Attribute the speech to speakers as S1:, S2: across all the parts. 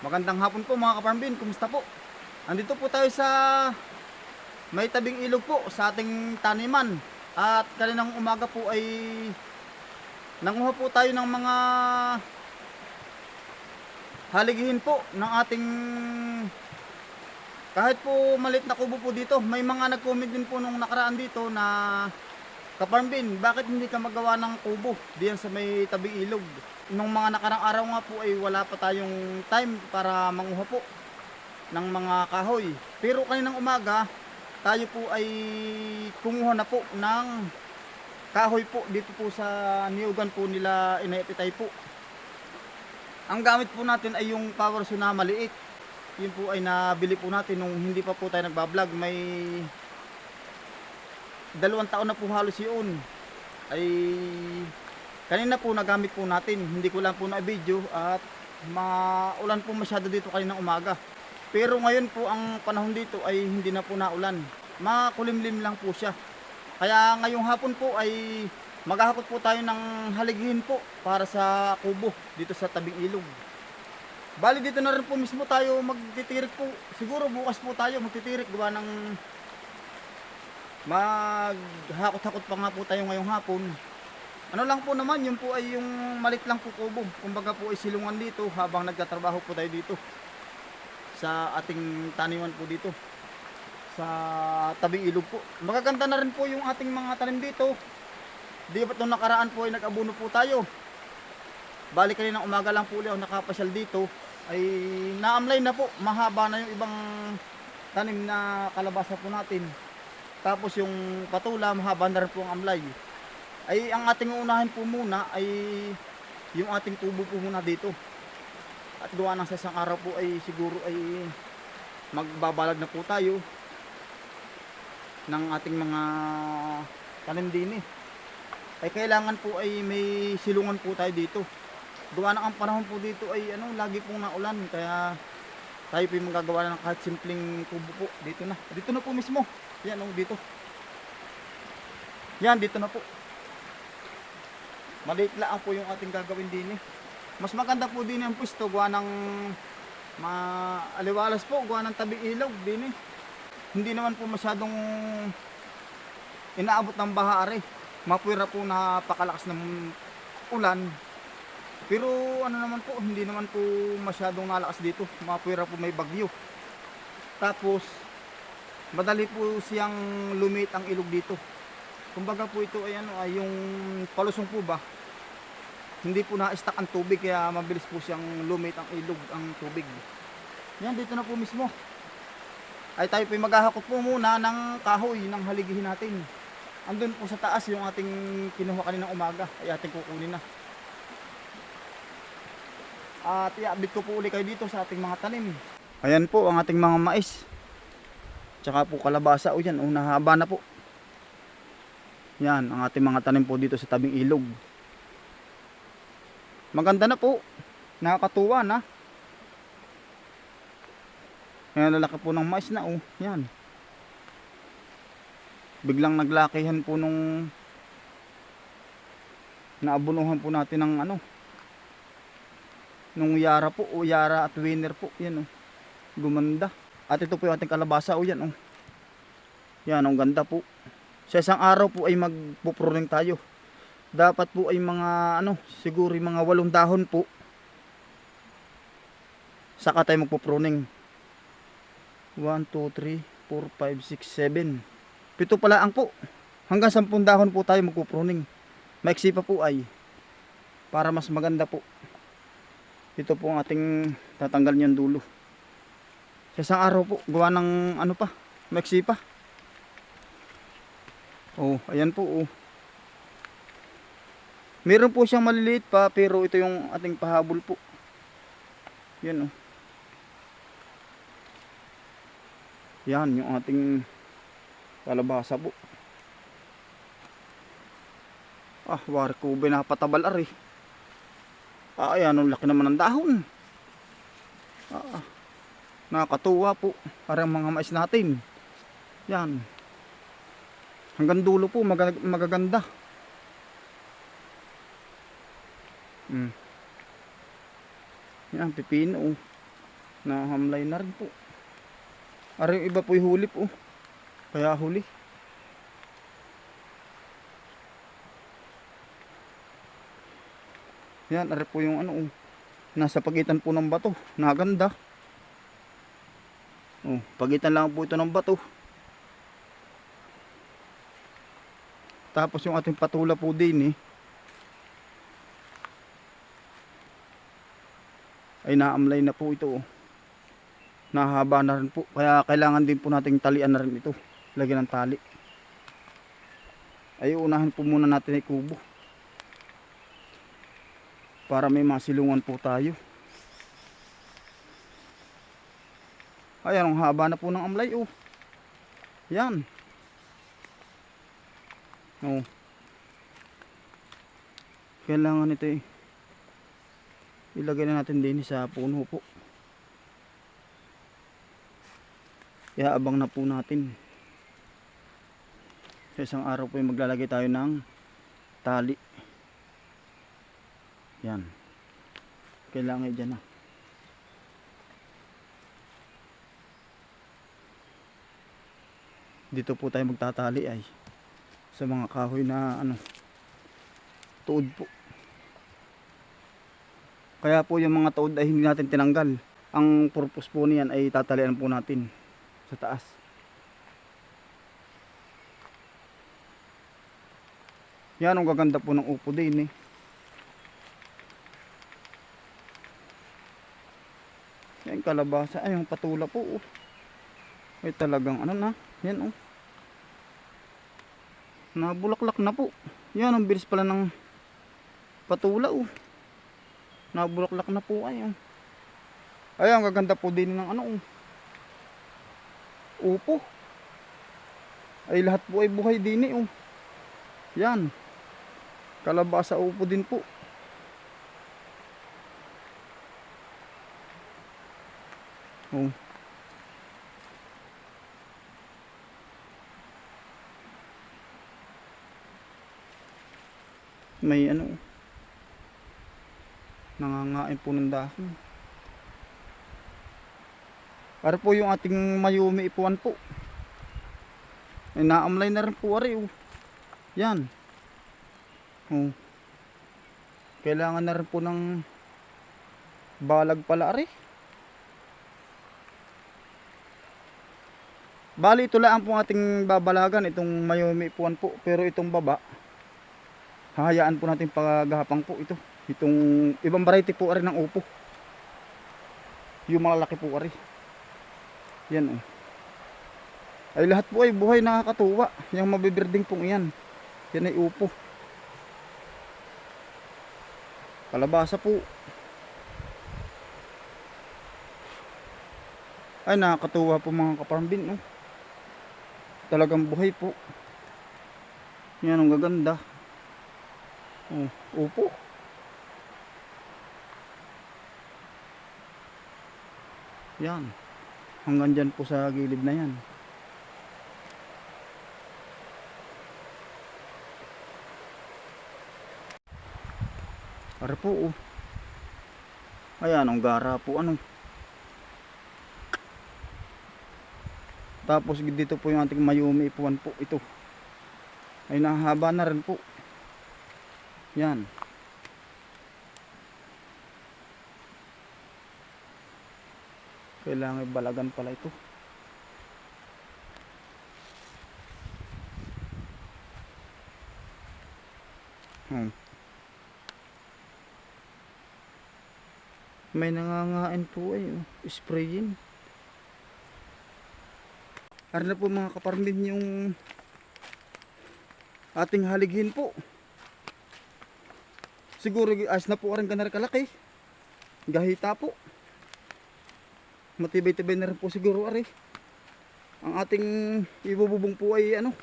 S1: Magandang hapon po mga kaparmbin, kumusta po? Andito po tayo sa may tabing ilog po sa ating taniman. At kaninang umaga po ay nanguha po tayo ng mga haligihin po ng ating kahit po malit na kubo po dito. May mga nag-comment din po nung nakaraan dito na Kaparmbin, bakit hindi ka magawa ng kubo diyan sa may tabing ilog? Nung mga nakarang araw nga po ay wala pa tayong time para manguha po ng mga kahoy. Pero kaninang umaga, tayo po ay kumuha na po ng kahoy po dito po sa niyugan po nila inaipitay po. Ang gamit po natin ay yung power saw maliit. Yun po ay nabili po natin nung hindi pa po tayo nagbablog. May dalawang taon na po halos yun. Ay kanina po nagamit po natin. Hindi ko lang po na video at maulan po masyado dito kaninang umaga. Pero ngayon po ang panahon dito ay hindi na po naulan. Makulimlim lang po siya. Kaya ngayong hapon po ay maghahakot po tayo ng haligihin po para sa kubo dito sa tabing ilog. Bali dito na rin po mismo tayo magtitirik po. Siguro bukas po tayo magtitirik gawa ng maghakot-hakot pa nga po tayo ngayong hapon. Ano lang po naman, yun po ay yung malit lang po kubo. Kumbaga po ay silungan dito habang nagtatrabaho po tayo dito. Sa ating taniman po dito. Sa tabing ilog po. Magaganda na rin po yung ating mga tanim dito. Di ba't nung nakaraan po ay nag-abuno po tayo. Bali kanina umaga lang po ulit ako nakapasyal dito. Ay naamlay na po. Mahaba na yung ibang tanim na kalabasa po natin. Tapos yung patula, mahaba na rin po ang amlay. Ay ang ating unahin po muna ay yung ating tubo po muna dito. At gawa ng sa isang araw po ay siguro ay magbabalag na po tayo ng ating mga tanim eh. Ay kailangan po ay may silungan po tayo dito. Gawa ng ang panahon po dito ay ano, lagi pong naulan kaya tayo po yung magagawa ng kahit simpleng tubo po dito na. Dito na po mismo. Yan oh, dito. Yan, dito na po. Maliit lang po yung ating gagawin din eh. Mas maganda po din ang pwesto, gawa ng maaliwalas po, gawa ng tabi ilog din eh. Hindi naman po masyadong inaabot ng baha are. Mapuwira po na pakalakas ng ulan. Pero ano naman po, hindi naman po masyadong nalakas dito. Mapuwira po may bagyo. Tapos, madali po siyang lumit ang ilog dito. Kumbaga po ito ay ano ay yung palusong po ba? Hindi po na-stack ang tubig kaya mabilis po siyang lumit ang ilog ang tubig. Yan dito na po mismo. Ay tayo po maghahakot po muna ng kahoy ng haligihin natin. Andun po sa taas yung ating kinuha kaninang umaga ay ating kukunin na. At iabit ko po uli kayo dito sa ating mga tanim. Ayan po ang ating mga mais. Tsaka po kalabasa o yan, o nahaba na po. Yan, ang ating mga tanim po dito sa tabing ilog. Maganda na po. Nakakatuwa na. Ayan, lalaki po ng mais na oh. Yan. Biglang naglakihan po nung naabunuhan po natin ng ano nung yara po o yara at winner po yan oh. Gumanda. At ito po yung ating kalabasa o yan oh. Yan ang ganda po. Sa isang araw po ay magpupruning tayo. Dapat po ay mga ano siguro mga walong dahon po. Saka tayo magpupruning 1, 2, 3, 4, 5, 6, 7 pito pala ang po. Hanggang 10 dahon po tayo magpupruning maiksi pa po ay para mas maganda po ito po ang ating tatanggal niyan dulo. Sa isang araw po gawa ng ano pa maiksi pa. Oh ayan po oh. Meron po siyang maliliit pa pero ito yung ating pahabol po. Yan oh. Yan yung ating kalabasa po. Ah wari ko binapatabal ari ah ayan laki naman ng dahon ah, ah. nakakatuwa po parang mga mais natin yan hanggang dulo po magag- magaganda Mm. Yan, pipino. Oh. Nahamlay na rin po. Ari yung iba po yung huli po. Kaya huli. Yan, ari po yung ano. oh. Nasa pagitan po ng bato. Naganda. Oh, pagitan lang po ito ng bato. Tapos yung ating patula po din eh. Ay naamlay na po ito. oh. Nahaba na rin po. Kaya kailangan din po nating talian na rin ito. Lagyan ng tali. Ay unahin po muna natin ay kubo. Para may masilungan po tayo. Ayan, ang haba na po ng amlay oh. Yan. Oh. Kailangan ito eh. Ilagay na natin din sa puno po. Kaya abang na po natin. Sa isang araw po ay maglalagay tayo ng tali. Yan. Kailangan dyan na. Dito po tayo magtatali ay sa mga kahoy na ano tuod po. Kaya po yung mga tuod ay hindi natin tinanggal. Ang purpose po niyan ay tatalian po natin sa taas. Yan ang gaganda po ng upo din eh. Kalabasa. Ay, yung patula po. Oh. Ay talagang ano na. Yan oh. Nabulaklak na po. Yan ang bilis pala ng patula oh. Nabulaklak na po ay oh. Ay, ang gaganda po din ng ano oh. Upo. Ay lahat po ay buhay din eh oh. Yan. Kalabasa upo din po. Oh. May ano. Nangangain po ng dahon. Para po yung ating mayumi ipuan po. Ay naamlay na rin po ari oh. Yan. Oh. Kailangan na rin po ng balag pala ari. Bali ito lang po ating babalagan itong mayumi puan po. Pero itong baba hahayaan po natin paggahapang po ito. Itong ibang variety po ari ng upo. Yung malalaki po ari yan oh. Ay lahat po ay buhay nakakatuwa. Yung mabibirding pong iyan. Yan ay upo. Kalabasa po. Ay nakakatuwa po mga kaparambin oh. Talagang buhay po. Yan ang gaganda. Oh, upo. Yan. Hanggang dyan po sa gilid na yan. Para po oh. Ayan ang gara po. Ano. Tapos dito po yung ating mayumi ipuan po ito. Ay nahaba na rin po. Yan. Kailangan balagan pala ito. Hmm. May nangangain po ay oh. sprayin. Ano na po mga kaparmin yung ating halighin po. Siguro as na po rin kanar kalaki. Gahita po. Matibay-tibay na rin po siguro ari. Ang ating ibububong po ay ano.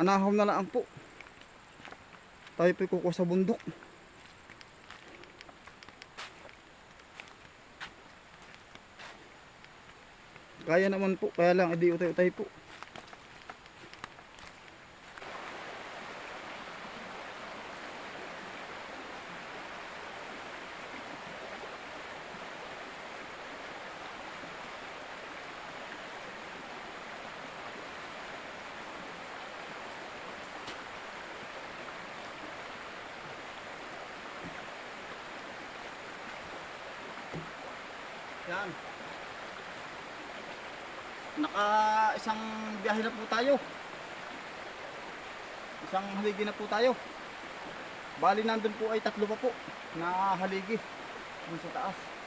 S1: Anahaw na lang po. Tayo po kukuha sa bundok. kaya naman po kaya lang adi utay-utay po Yan. Naka isang biyahe na po tayo. Isang haligi na po tayo. Bali nandun po ay tatlo pa po na haligi. Dun sa taas.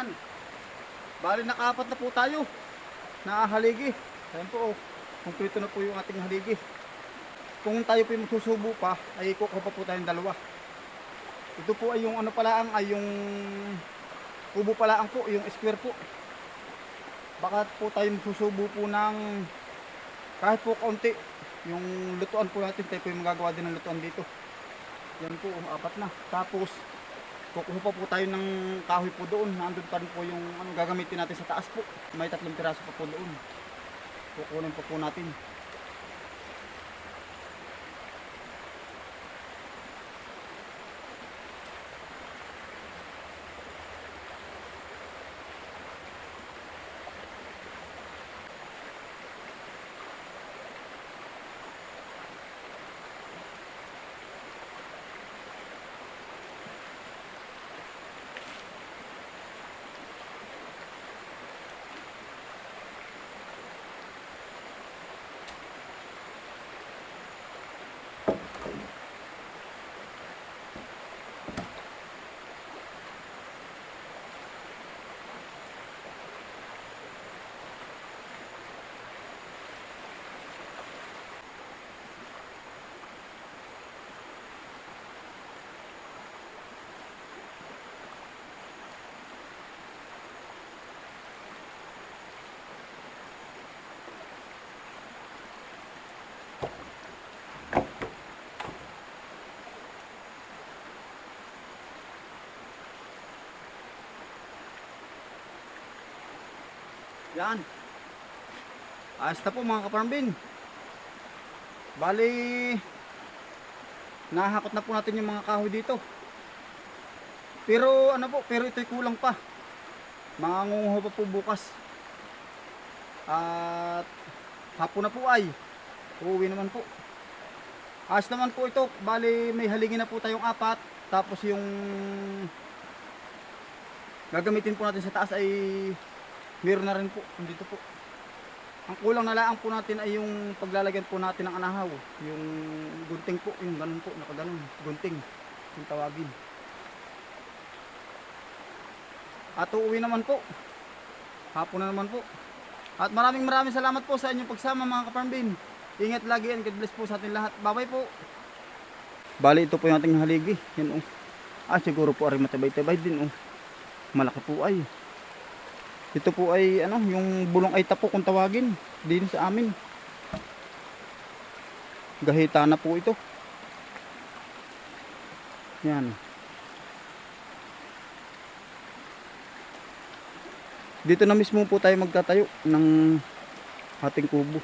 S1: Yan. Bali nakaapat na po tayo. Na haligi. Ayan po oh. Kompleto na po yung ating haligi. Kung tayo po yung magsusubo pa, ay kukuha pa po tayong dalawa. Ito po ay yung ano pala ang ay yung kubo pala ang po, yung square po. Baka po tayo magsusubo po ng kahit po kaunti. Yung lutuan po natin, tayo po yung magagawa din ng lutuan dito. Yan po, oh, apat na. Tapos, kukuha po tayo ng kahoy po doon. Nandun pa rin po yung ano, gagamitin natin sa taas po. May tatlong piraso pa po doon. Kukunin pa po natin. Yan. Ayos na po mga kaparambin. Bali, nahakot na po natin yung mga kahoy dito. Pero ano po, pero ito'y kulang pa. Mangunguho pa po bukas. At hapon na po ay uuwi naman po. Ayos naman po ito. Bali, may halingin na po tayong apat. Tapos yung gagamitin po natin sa taas ay meron na rin po. Dito po. Ang kulang na lang po natin ay yung paglalagyan po natin ng anahaw. Yung gunting po, yung ganun po, nakaganon. Gunting, yung tawagin. At uuwi naman po. Hapon na naman po. At maraming maraming salamat po sa inyong pagsama mga kaparmbin. Ingat lagi and God bless po sa ating lahat. Bye-bye po. Bali ito po yung ating haligi. Yan oh. Ah siguro po ari matabay-tabay din oh. Malaki po ay. Ito po ay ano, yung bulong ay tapo kung tawagin din sa amin. Gahita na po ito. Yan. Dito na mismo po tayo magtatayo ng ating kubo.